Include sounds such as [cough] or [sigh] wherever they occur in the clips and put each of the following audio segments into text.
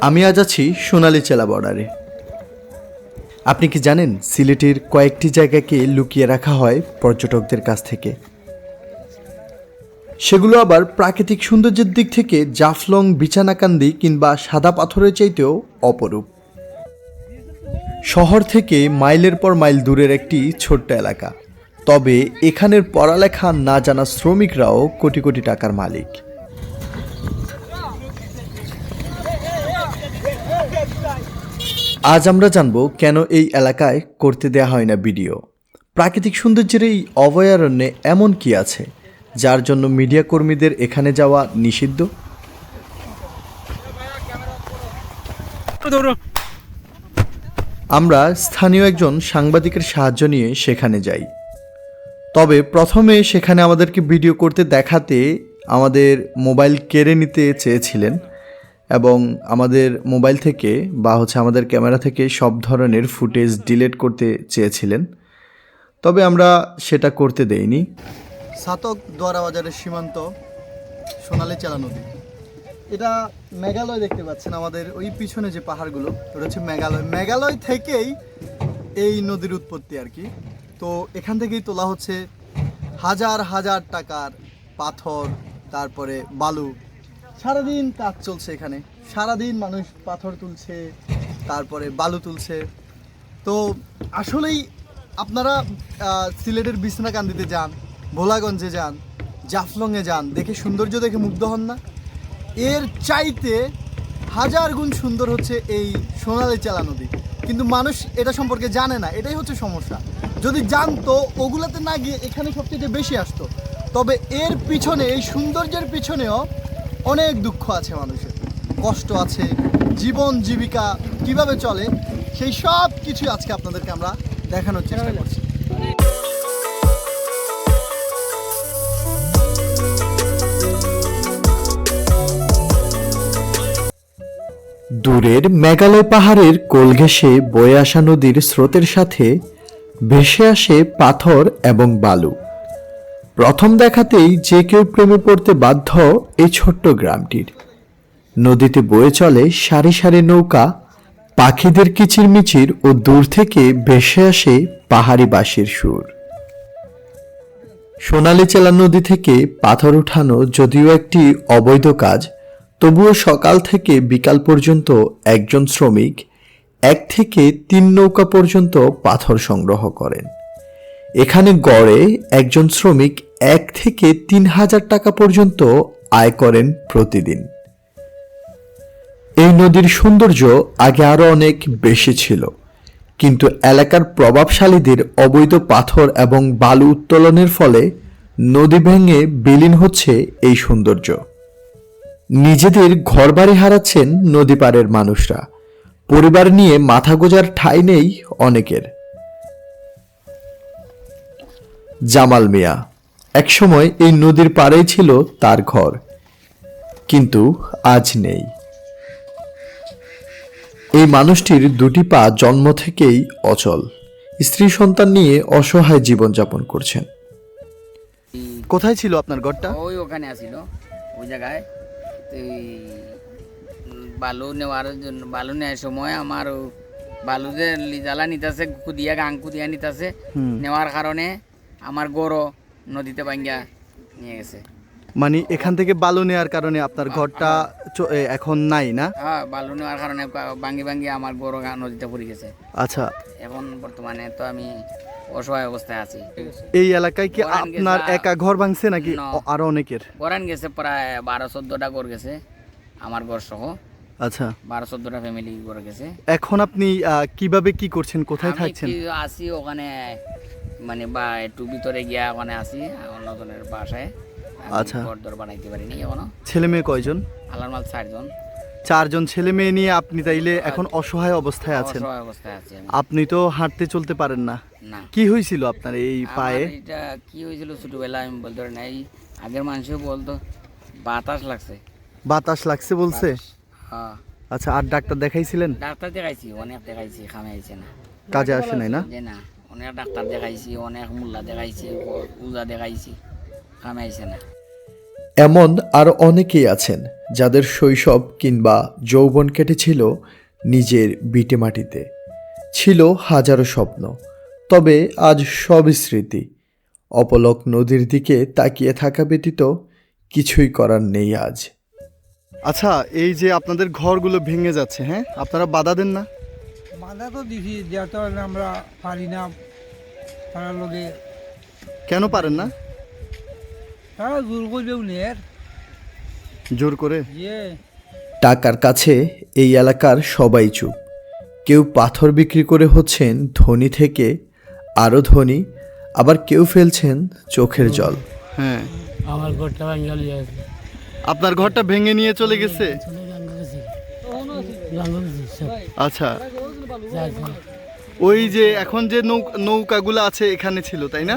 আমি আজ আছি সোনালি চেলা বর্ডারে। আপনি কি জানেন, সিলেটের কয়েকটি জায়গাকে লুকিয়ে রাখা হয় পর্যটকদের কাছ থেকে। সেগুলো আবার প্রাকৃতিক সৌন্দর্যের দিক থেকে জাফলং, বিছানাকান্দি কিংবা সাদা পাথরের চাইতেও অপরূপ। শহর থেকে মাইলের পর মাইল দূরের একটি ছোট্ট এলাকা। তবে এখানের পড়ালেখা না জানা শ্রমিকরাও কোটি কোটি টাকার মালিক। আজ আমরা জানব কেন এই এলাকায় করতে দেয়া হয় না ভিডিও। প্রাকৃতিক সৌন্দর্যের এই অভয়ারণ্যে এমন কি আছে যার জন্য মিডিয়া কর্মীদের এখানে যাওয়া নিষিদ্ধ? আমরা স্থানীয় একজন সাংবাদিকের সাহায্য নিয়ে সেখানে যাই। তবে প্রথমে সেখানে আমাদেরকে ভিডিও করতে দেখাতে আমাদের মোবাইল কেড়ে নিতে চেয়েছিলেন। এবং আমাদের মোবাইল থেকে বা হচ্ছে আমাদের ক্যামেরা থেকে সব ধরনের ফুটেজ ডিলিট করতে চেয়েছিলেন। তবে আমরা সেটা করতে দেইনি। সাতক দোয়ারা বাজারের সীমান্ত সোনালি চেলা নদী। এটা মেঘালয় দেখতে পাচ্ছেন আমাদের ওই পিছনে যে পাহাড়গুলো ওটা হচ্ছে মেঘালয়। মেঘালয় থেকেই এই নদীর উৎপত্তি আর কি। তো এখান থেকেই তোলা হচ্ছে হাজার হাজার টাকার পাথর, তারপরে বালু সারাদিন কাজ চলছে এখানে। সারাদিন মানুষ পাথর তুলছে, তারপরে বালু তুলছে। তো আসলেই আপনারা সিলেটের বিছনাকান্দিতে যান, ভোলাগঞ্জে যান, জাফলংয়ে যান, দেখে সৌন্দর্য দেখে মুগ্ধ হন না। এর চাইতে হাজার গুণ সুন্দর হচ্ছে এই সোনালী চেলা নদী। কিন্তু মানুষ এটা সম্পর্কে জানে না, এটাই হচ্ছে সমস্যা। যদি জানতো, ওগুলোতে না গিয়ে এখানে সবচেয়ে বেশি আসতো। তবে এর পিছনে, এই সৌন্দর্যের পিছনেও অনেক দুঃখ আছে মানুষের। কষ্ট আছে, জীবন, জীবিকা কীভাবে চলে, সেই সব কিছু আজকে আপনাদেরকে আমরা দেখানোর চেষ্টা করছি। দূরের মেঘালয় পাহাড়ের কোল ঘেঁষে বয়ে আসা নদীর স্রোতের সাথে ভেসে আসে পাথর এবং বালু। প্রথম দেখাতেই যে কেউ প্রেমে পড়তে বাধ্য এই ছোট্ট গ্রামটির। নদীতে বয়ে চলে সারি সারি নৌকা, পাখিদের কিচিরমিচির ও দূর থেকে ভেসে আসে পাহাড়ি বাঁশির সুর। সোনালী চেলা নদী থেকে পাথর উঠানো যদিও একটি অবৈধ কাজ, তবুও সকাল থেকে বিকাল পর্যন্ত একজন শ্রমিক এক থেকে তিন নৌকা পর্যন্ত পাথর সংগ্রহ করেন। এখানে গড়ে একজন শ্রমিক এক থেকে তিন হাজার টাকা পর্যন্ত আয় করেন প্রতিদিন। এই নদীর সৌন্দর্য আগে আরও অনেক বেশি ছিল, কিন্তু এলাকার প্রভাবশালীদের অবৈধ পাথর এবং বালু উত্তোলনের ফলে নদী ভেঙে বিলীন হচ্ছে এই সৌন্দর্য। নিজেদের ঘরবাড়ি হারাচ্ছেন নদী পাড়ের মানুষরা। পরিবার নিয়ে মাথা গোজার ঠাঁই নেই অনেকের। জামাল মিয়া একসময় এই নদীর পাড়েই ছিল তার ঘর। কিন্তু আজ নেই। এই মানুষটির দুটি পা জন্ম থেকেই অচল। স্ত্রী সন্তান নিয়ে অসহায় জীবনযাপন করছেন। কোথায় ছিল আপনার ঘরটা? ওই ওখানে আসিল ওই জায়গায়। এই, বালু নেওয়ার জন্য বালু নেওয়ার সময় আমার বালু যে লিজালা নিতেছে কুদিয়া গাং কুদিয়া নিতেছে। নেওয়ার কারণে আমার গরু নদীতে ভাঙ্গা নিয়ে গেছে। মানে এখান থেকে বালু নেওয়ার কারণে আপনার ঘরটা চ- এ, এখন নাই না? হ্যাঁ বালু নেওয়ার কারণে বা- ভাঙ্গি ভাঙ্গি আমার বড় গা নদীতে পড়ে গেছে। আচ্ছা। এখন বর্তমানে তো আমি অসহায় অবস্থায় আছি। এই এলাকায় কি ওরান গেছে আপনার একা ঘর ভাঙছে নাকি না। অ- আরও অনেকের? গরান গেছে প্রায় বারো চোদ্দোটা গড় গেছে আমার ঘর সহ। আচ্ছা। বারো চোদ্দোটা ফ্যামিলি গড়ে গেছে। এখন আপনি আহ, কীভাবে কি করছেন? কোথায় আমি থাকছেন? কি আসি ওখানে মানে বা একটু ভিতরে গিয়া ওখানে আসি অন্যজনের বাসায়। আচ্ছা। বানাইতে পারিনি এখনও। ছেলে মেয়ে কয়জন? আলার মাল চারজন। চারজন ছেলে মেয়ে নিয়ে আপনি তাইলে এখন অসহায় অবস্থায় আছেন। অসহায় অবস্থায় আছি আমি। আপনি তো হাঁটতে চলতে পারেন না। না। কি হয়েছিল আপনার এই পায়ে? আমার এটা কি হয়েছিল ছোটবেলা আমি বলতে পারি না। এই আগের মানুষও বলতো বাতাস লাগছে। বাতাস লাগছে বলছে? হ্যাঁ। আচ্ছা আর ডাক্তার দেখাইছিলেন? ডাক্তার দেখাইছি অনেক দেখাইছি খামে আইছে না। কাজে আসে নাই না? যে না। অনেক ডাক্তার দেখাইছি অনেক মোল্লা দেখাইছি পূজা দেখাইছি খামে আইছে না। এমন আর অনেকেই আছেন যাদের শৈশব কিংবা যৌবন কেটেছিল নিজের বিটে মাটিতে। ছিল হাজারো স্বপ্ন তবে আজ সব স্মৃতি। অপলক নদীর দিকে তাকিয়ে থাকা ব্যতীত কিছুই করার নেই আজ। আচ্ছা এই যে আপনাদের ঘরগুলো ভেঙে যাচ্ছে হ্যাঁ? আপনারা বাধা দেন না? বাধা তো দিছি যেহেতু আমরা পারি না। লগে কেন পারেন না? তারা জোর জোর করে? যে টাকার কাছে এই এলাকার সবাই চুপ। কেউ পাথর বিক্রি করে হচ্ছেন ধনী থেকে আরও ধনী আবার কেউ ফেলছেন চোখের জল। হ্যাঁ। আমার ঘরটা আছে আপনার ঘরটা ভেঙে নিয়ে চলে গেছে? আচ্ছা। ওই যে এখন যে নৌকাগুলো আছে এখানে ছিল, তাই না?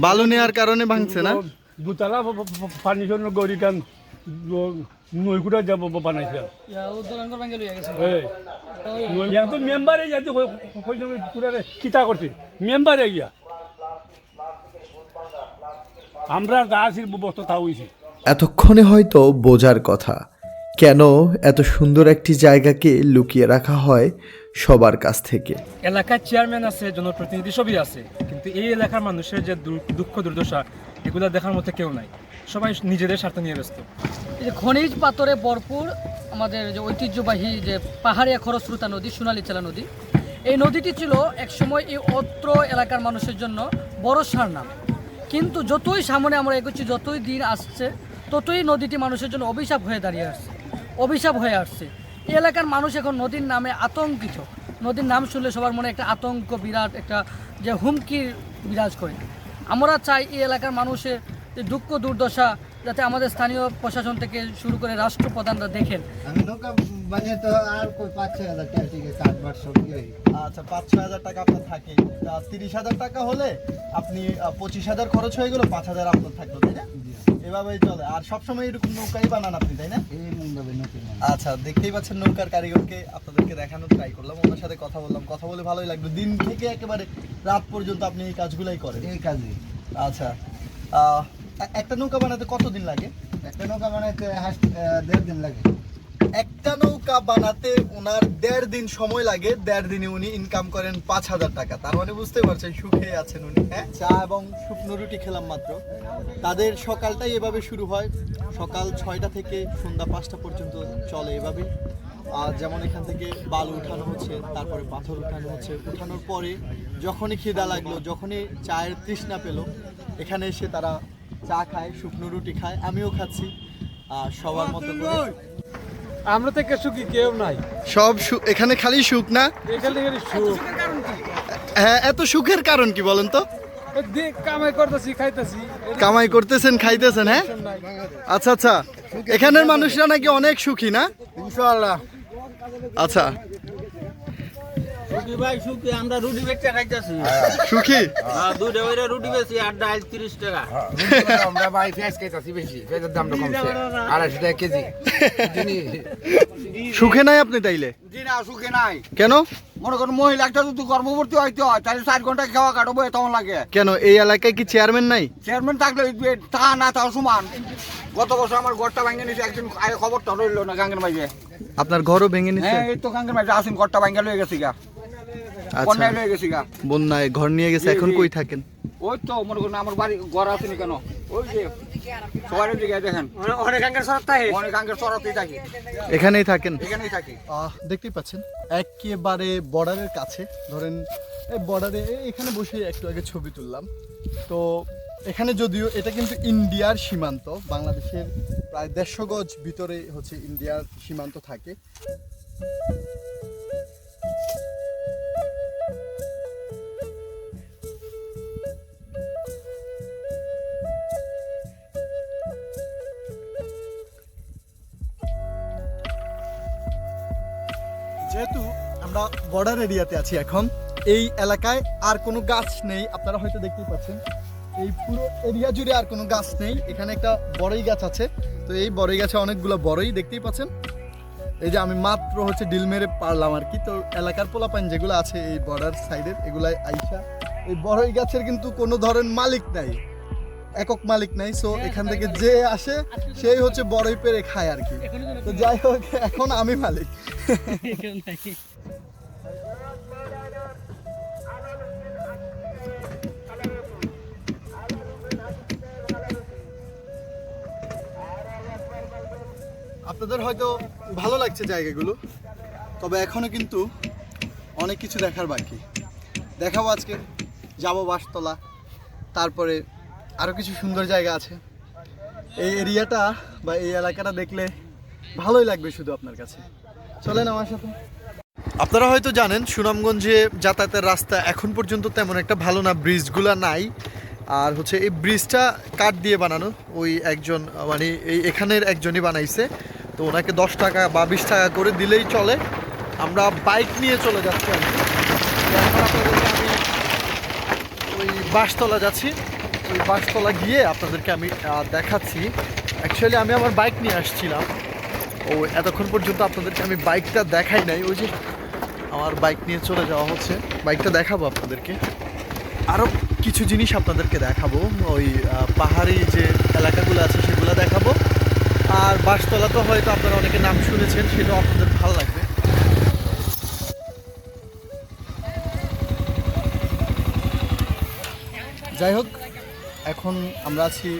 বালু নেওয়ার কারণে ভাঙছে না? দুতলা পানি জন্য গড়ি কান নৈকুটা যাব বানাইছে তো মেম্বারে যাতে কিতা করছে মেম্বারে গিয়া আমরা যা আছি বস্তু তা এতক্ষণে হয়তো বোঝার কথা। কেন এত সুন্দর একটি জায়গাকে লুকিয়ে রাখা হয় সবার কাছ থেকে? এলাকার চেয়ারম্যান আছে জনপ্রতিনিধি সবই আছে কিন্তু এই এলাকার মানুষের যে দুঃখ দুর্দশা এগুলো দেখার মতো কেউ নাই। সবাই নিজেদের স্বার্থ নিয়ে ব্যস্ত। এই যে খনিজ পাথরে ভরপুর আমাদের যে ঐতিহ্যবাহী যে পাহাড়িয়া খরস্রোতা নদী সোনালী চেলা নদী এই নদীটি ছিল একসময় এই অত্র এলাকার মানুষের জন্য বড় সার নাম কিন্তু যতই সামনে আমরা এগোচ্ছি যতই দিন আসছে ততই নদীটি মানুষের জন্য অভিশাপ হয়ে দাঁড়িয়ে আসছে, অভিশাপ হয়ে আসছে। এই এলাকার মানুষ এখন নদীর নামে আতঙ্কিত। নদীর নাম শুনলে সবার মনে একটা আতঙ্ক, বিরাট একটা যে হুমকি বিরাজ করে। আমরা চাই এই এলাকার মানুষের যে দুঃখ, দুর্দশা যাতে আমাদের স্থানীয় প্রশাসন থেকে শুরু করে রাষ্ট্রপ্রধানরা দেখেন। আমি নৌকা বানিয়ে তো আর পাঁচ ছয় হাজার টাকা আচ্ছা পাঁচ ছয় হাজার টাকা আপনার থাকে। তিরিশ হাজার টাকা হলে আপনি পঁচিশ হাজার খরচ হয়ে গেল পাঁচ হাজার আপনার থাকল তাই না? এভাবেই চলে। আর সবসময় এরকম নৌকাই বানান আপনি তাই না? আচ্ছা দেখতেই পাচ্ছেন নৌকার কারিগরকে। আপনাদেরকে দেখানোর ট্রাই করলাম ওনার সাথে কথা বললাম। কথা বলে ভালোই লাগল। দিন থেকে একেবারে রাত পর্যন্ত আপনি এই কাজগুলাই করেন। এই কাজে আচ্ছা একটা নৌকা বানাতে কতদিন লাগে? একটা নৌকা বানাতে দেড় দিন লাগে। একটা নৌকা বানাতে ওনার দেড় দিন সময় লাগে দেড় দিনে উনি ইনকাম করেন পাঁচ হাজার টাকা। তার মানে বুঝতে পারছেন সুখে আছেন উনি হ্যাঁ? চা এবং শুকনো রুটি খেলাম মাত্র। তাদের সকালটাই এভাবে শুরু হয়। সকাল ছয়টা থেকে সন্ধ্যা পাঁচটা পর্যন্ত চলে এভাবে আর যেমন এখান থেকে বালু উঠানো হচ্ছে তারপরে পাথর উঠানো হচ্ছে। উঠানোর পরে যখনই খিদা লাগল যখনই চায়ের তৃষ্ণা পেল এখানে এসে তারা চা খায় শুকনো রুটি খায় আমিও খাচ্ছি আর সবার মতো করে। আমরা থেকে সুখী কেউ নাই। সব এখানে খালি সুখ না? এখানে খালি সুখ। হ্যাঁ এত সুখের কারণ কি বলেন তো? দেখ কামাই করতেছি খাইতেছি। কামাই করতেছেন খাইতেছেন হ্যাঁ? আচ্ছা আচ্ছা। এখানের মানুষরা নাকি অনেক সুখী না? ইনশাআল্লাহ। আচ্ছা। সুখী ভাই সুখী আমরা রুটি বেচতে খাইতেছি সুখী? হ্যাঁ দুধে ওইটা রুটি বেশি আর ডাল তিরিশ টাকা। আমরা ভাই পেঁয়াজ খাইতেছি বেশি পেঁয়াজের দামটা কমছে। আড়াইশো টাকা কেজি। সুখে নাই আপনি তাইলে? জি না সুখী নাই। কেন? মনে করুন মহিলা একটা যদি গর্ভবতী হইতে হয় তাহলে চার ঘণ্টা খাওয়া কাটবো তখন লাগে। কেন? এই এলাকায় কি চেয়ারম্যান নাই? চেয়ারম্যান থাকলে তা না তাও সমান। গত বছর আমার ঘরটা ভাঙে নিয়েছে একদিন খবরটা রইল না গাঙ্গের মাঝে। আপনার ঘরও ভেঙে নিছে? হ্যাঁ এই তো গাঙ্গের মাঝে আসুন ঘরটা ভাঙে লয়ে গেছি গা। বন্যায় লয়ে গেছি গা। বন্যায় ঘর নিয়ে গেছে এখন কই থাকেন? ওই তো মনে করুন আমার বাড়ি ঘর আসেনি কেন? ওই যে সবার দিকে দেখেন। অনেক সরাতেই থাকি। এখানেই থাকেন? এখানেই থাকি। আহ, দেখতেই পাচ্ছেন একেবারে বর্ডারের কাছে। ধরেন এই বর্ডারে এখানে বসে একটু আগে ছবি তুললাম। তো এখানে যদিও এটা কিন্তু ইন্ডিয়ার সীমান্ত বাংলাদেশের প্রায় দেড়শো গজ ভিতরে হচ্ছে ইন্ডিয়ার সীমান্ত থাকে। যেহেতু আমরা বর্ডার এরিয়াতে আছি এখন, এই এলাকায় আর কোনো গাছ নেই, আপনারা হয়তো দেখতেই পাচ্ছেন। এই পুরো এরিয়া জুড়ে আর কোনো গাছ নেই, এখানে একটা বড়ই গাছ আছে। তো এই বড়ই গাছে অনেকগুলো বড়ই, দেখতেই পাচ্ছেন? এই যে আমি মাত্র হচ্ছে ডিল মেরে পারলাম আর কি। তো এলাকার পোলাপান যেগুলো আছে এই বর্ডার সাইডের এগুলাই আইসা, এই বড়ই গাছের কিন্তু কোনো ধরনের মালিক নাই। একক মালিক নাই সো এখান থেকে যে আসে সেই হচ্ছে বড়ই পেরে খায় আর কি। তো যাই হোক এখন আমি মালিক। আপনাদের হয়তো ভালো লাগছে জায়গাগুলো তবে এখনও কিন্তু অনেক কিছু দেখার বাকি। দেখাবো আজকে যাব বাসতলা তারপরে আরও কিছু সুন্দর জায়গা আছে। এই এরিয়াটা বা এই এলাকাটা দেখলে ভালোই লাগবে শুধু আপনার কাছে। চলেন আমার সাথে। আপনারা হয়তো জানেন, সুনামগঞ্জে যাতায়াতের রাস্তা এখন পর্যন্ত তেমন একটা ভালো না, ব্রিজগুলো নাই। আর হচ্ছে এই ব্রিজটা কাঠ দিয়ে বানানো, ওই একজন মানে এই এখানের একজনই বানাইছে। তো ওনাকে দশ টাকা বা বিশ টাকা করে দিলেই চলে। আমরা বাইক নিয়ে চলে যাচ্ছি। আমি ওই বাসতলা যাচ্ছি। ওই বাসতলা গিয়ে আপনাদেরকে আমি দেখাচ্ছি। অ্যাকচুয়ালি আমি আমার বাইক নিয়ে আসছিলাম। ও, এতক্ষণ পর্যন্ত আপনাদেরকে আমি বাইকটা দেখাই নাই। ওই যে আমার বাইক নিয়ে চলে যাওয়া হচ্ছে। বাইকটা দেখাবো আপনাদেরকে। আরও কিছু জিনিস আপনাদেরকে দেখাবো। ওই পাহাড়ি যে এলাকাগুলো আছে সেগুলো দেখাবো। আর বাসতলা তো হয়তো আপনারা অনেকে নাম শুনেছেন, সেটাও আপনাদের ভালো লাগবে। যাই হোক এখন আমরা আছি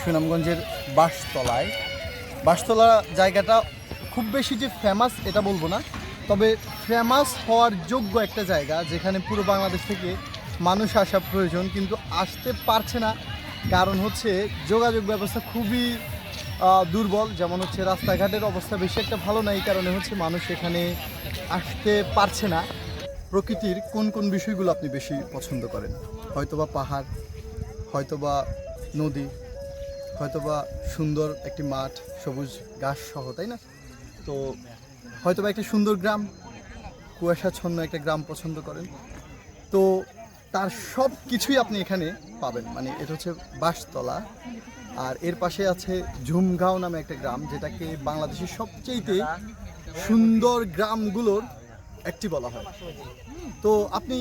সুনামগঞ্জের বাসতলায়। বাসতলা জায়গাটা খুব বেশি যে ফেমাস এটা বলব না, তবে ফেমাস হওয়ার যোগ্য একটা জায়গা যেখানে পুরো বাংলাদেশ থেকে মানুষ আসা প্রয়োজন, কিন্তু আসতে পারছে না। কারণ হচ্ছে যোগাযোগ ব্যবস্থা খুবই দুর্বল। যেমন হচ্ছে রাস্তাঘাটের অবস্থা বেশি একটা ভালো নাই এই কারণে হচ্ছে মানুষ এখানে আসতে পারছে না। প্রকৃতির কোন কোন বিষয়গুলো আপনি বেশি পছন্দ করেন? হয়তোবা পাহাড় হয়তোবা নদী, হয়তোবা সুন্দর একটি মাঠ, সবুজ ঘাস সহ, তাই না? তো হয়তোবা একটি সুন্দর গ্রাম কুয়াশাচ্ছন্ন একটা গ্রাম পছন্দ করেন। তো তার সব কিছুই আপনি এখানে পাবেন। মানে এটা হচ্ছে বাঁশতলা। আর এর পাশে আছে ঝুমগাঁও নামে একটা গ্রাম, যেটাকে বাংলাদেশের সবচেয়েতে সুন্দর গ্রামগুলোর একটি বলা হয়। তো আপনি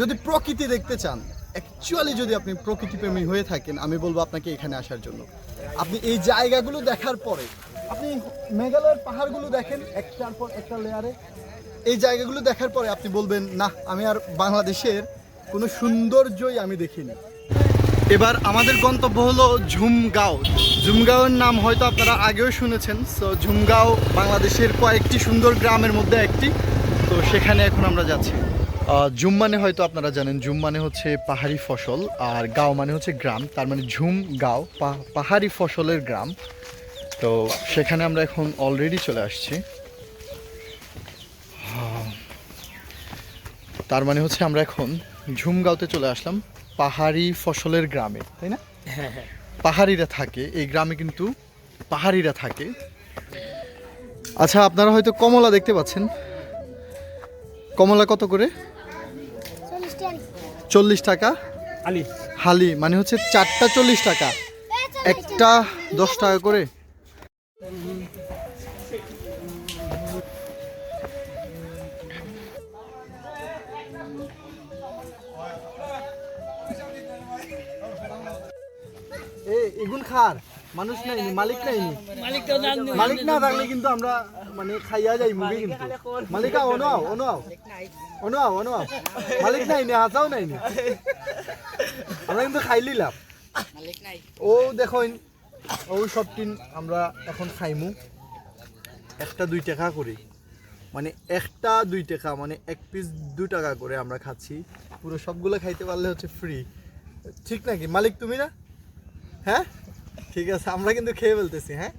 যদি প্রকৃতি দেখতে চান অ্যাকচুয়ালি যদি আপনি প্রকৃতিপ্রেমী হয়ে থাকেন, আমি বলব আপনাকে এখানে আসার জন্য। আপনি এই জায়গাগুলো দেখার পরে, আপনি মেঘালয়ের পাহাড়গুলো দেখেন, একটার পর একটা লেয়ারে এই জায়গাগুলো দেখার পরে আপনি বলবেন, না, আমি আর বাংলাদেশের কোনো সৌন্দর্যই আমি দেখিনি। এবার আমাদের গন্তব্য হলো ঝুমগাঁও। ঝুমগাঁওয়ের নাম হয়তো আপনারা আগেও শুনেছেন। সো ঝুমগাঁও বাংলাদেশের কয়েকটি সুন্দর গ্রামের মধ্যে একটি। তো সেখানে এখন আমরা যাচ্ছি। ঝুম মানে হয়তো আপনারা জানেন ঝুম মানে হচ্ছে পাহাড়ি ফসল আর গাঁও মানে হচ্ছে গ্রাম তার মানে ঝুম গাঁও পাহাড়ি ফসলের গ্রাম। তো সেখানে আমরা এখন অলরেডি চলে আসছি। তার মানে হচ্ছে আমরা এখন ঝুমগাঁওতে চলে আসলাম পাহাড়ি ফসলের গ্রামে তাই না? পাহাড়িরা থাকে এই গ্রামে কিন্তু পাহাড়িরা থাকে। আচ্ছা আপনারা হয়তো কমলা দেখতে পাচ্ছেন। কমলা কত করে? চল্লিশ টাকা। আলি। হালি মানে হচ্ছে চারটা চল্লিশ টাকা। একটা দশ টাকা করে। এগুন খার। মানুষ নাইনি মালিক নাইনি মালিক না থাকলে কিন্তু আমরা মানে খাইয়া যাই মুভি কিন্তু। মালিকা অনো আও অনো আও। অনো আও অনো আও। মালিক নাইনি হাসাও নাইনি আমরা কিন্তু খাই লিলাম। ও দেখুন ও সব টিন আমরা এখন খাইমু। একটা দুই টাকা করে। মানে একটা দুই টাকা মানে এক পিস দু টাকা করে আমরা খাচ্ছি। পুরো সবগুলো খাইতে পারলে হচ্ছে ফ্রি ঠিক নাকি? মালিক তুমি না? হ্যাঁ? ঠিক আছে আমরা কিন্তু খেয়ে ফেলতেছি হ্যাঁ?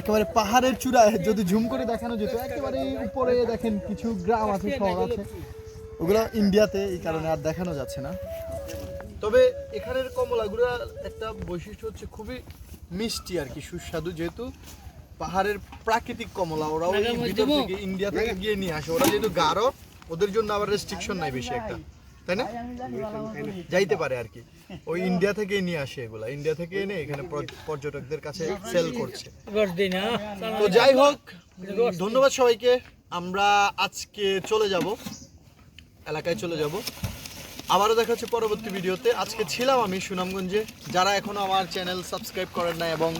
একেবারে পাহাড়ের চূড়ায় যদি ঝুম করে দেখানো যেত একেবারে উপরে দেখেন কিছু গ্রাম আছে শহর আছে। ওগুলো ইন্ডিয়াতে এই কারণে আর দেখানো যাচ্ছে না। তবে এখানের কমলাগুলো একটা বৈশিষ্ট্য হচ্ছে খুবই মিষ্টি আর কি সুস্বাদু যেহেতু পাহাড়ের প্রাকৃতিক কমলা ওরা ইন্ডিয়া থেকে গিয়ে নিয়ে আসে। ওরা যেহেতু গাঢ় ওদের জন্য আবার রেস্ট্রিকশন নাই বেশি একটা। তাই না? যাইতে পারে আর কি। ওই ইন্ডিয়া থেকে নিয়ে আসে এগুলা। ইন্ডিয়া থেকে এনে এখানে [laughs] পর্যটকদের কাছে সেল করছে। তো যাই হোক ধন্যবাদ সবাইকে। আমরা আজকে চলে যাব। এলাকায় চলে যাব। আবারও দেখা হচ্ছে পরবর্তী ভিডিওতে। আজকে ছিলাম আমি সুনামগঞ্জে। যারা এখনও আমার চ্যানেল সাবস্ক্রাইব করেন না এবং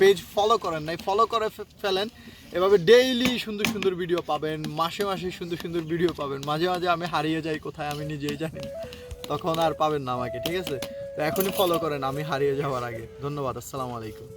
পেজ ফলো করেন নাই ফলো করে ফেলেন। এভাবে ডেইলি সুন্দর সুন্দর ভিডিও পাবেন, মাসে মাসে সুন্দর সুন্দর ভিডিও পাবেন। মাঝে মাঝে আমি হারিয়ে যাই কোথায়, আমি নিজেই জানি তখন আর পাবেন না আমাকে, ঠিক আছে? তো এখনই ফলো করেন, আমি হারিয়ে যাওয়ার আগে। ধন্যবাদ, আসসালামু আলাইকুম।